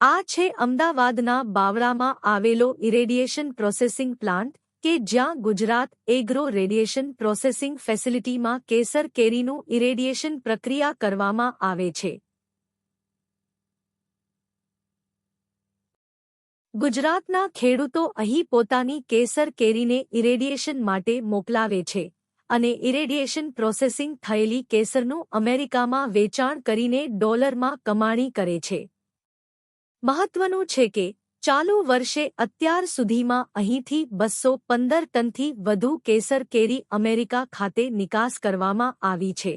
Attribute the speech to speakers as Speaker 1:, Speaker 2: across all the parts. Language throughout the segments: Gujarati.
Speaker 1: આ છે અમદાવાદના બાવળામાં આવેલો ઇરેડિયેશન પ્રોસેસિંગ પ્લાન્ટ કે જ્યાં ગુજરાત એગ્રો રેડિયેશન પ્રોસેસિંગ ફેસિલિટીમાં કેસર કેરીનું ઇરેડિયેશન પ્રક્રિયા કરવામાં આવે છે. ગુજરાતના ખેડૂતો અહીં પોતાની કેસર કેરીને ઇરેડિયેશન માટે મોકલાવે છે અને ઇરેડિયેશન પ્રોસેસિંગ થયેલી કેસરનું અમેરિકામાં વેચાણ કરીને ડોલરમાં કમાણી કરે છે. મહત્વનું છે કે ચાલુ વર્ષે અત્યાર સુધીમાં અહીંથી બસો પંદર ટનથી વધુ કેસર કેરી અમેરિકા ખાતે નિકાસ કરવામાં આવી છે.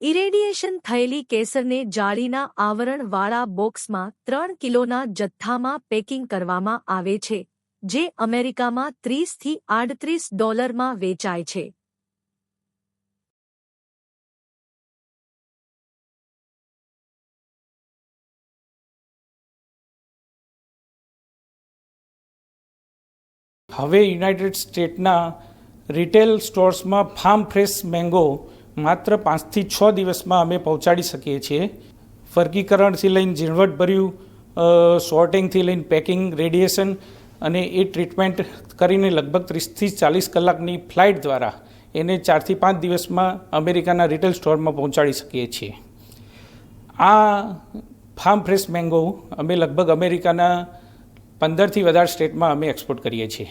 Speaker 1: ઇરેડિયેશન થયેલી કેસરને જાળીના આવરણવાળા બોક્સમાં ત્રણ કિલોના જથ્થામાં પેકિંગ કરવામાં આવે છે, જે અમેરિકામાં ત્રીસથી આડત્રીસ ડોલરમાં વેચાય છે.
Speaker 2: હવે યુનાઇટેડ સ્ટેટના રિટેલ સ્ટોર્સમાં ફાર્મ ફ્રેશ મેંગો માત્ર પાંચથી છ દિવસમાં અમે પહોંચાડી શકીએ છીએ. વર્ગીકરણથી લઈને ઝીણવટભર્યું સોર્ટિંગથી લઈને પેકિંગ રેડિયેશન અને એ ટ્રીટમેન્ટ કરીને લગભગ ત્રીસથી ચાલીસ કલાકની ફ્લાઇટ દ્વારા એને ચારથી પાંચ દિવસમાં અમેરિકાના રિટેલ સ્ટોરમાં પહોંચાડી શકીએ છીએ. આ ફાર્મ ફ્રેશ મેંગો અમે લગભગ અમેરિકાના પંદરથી વધારે સ્ટેટમાં અમે એક્સપોર્ટ કરીએ છીએ.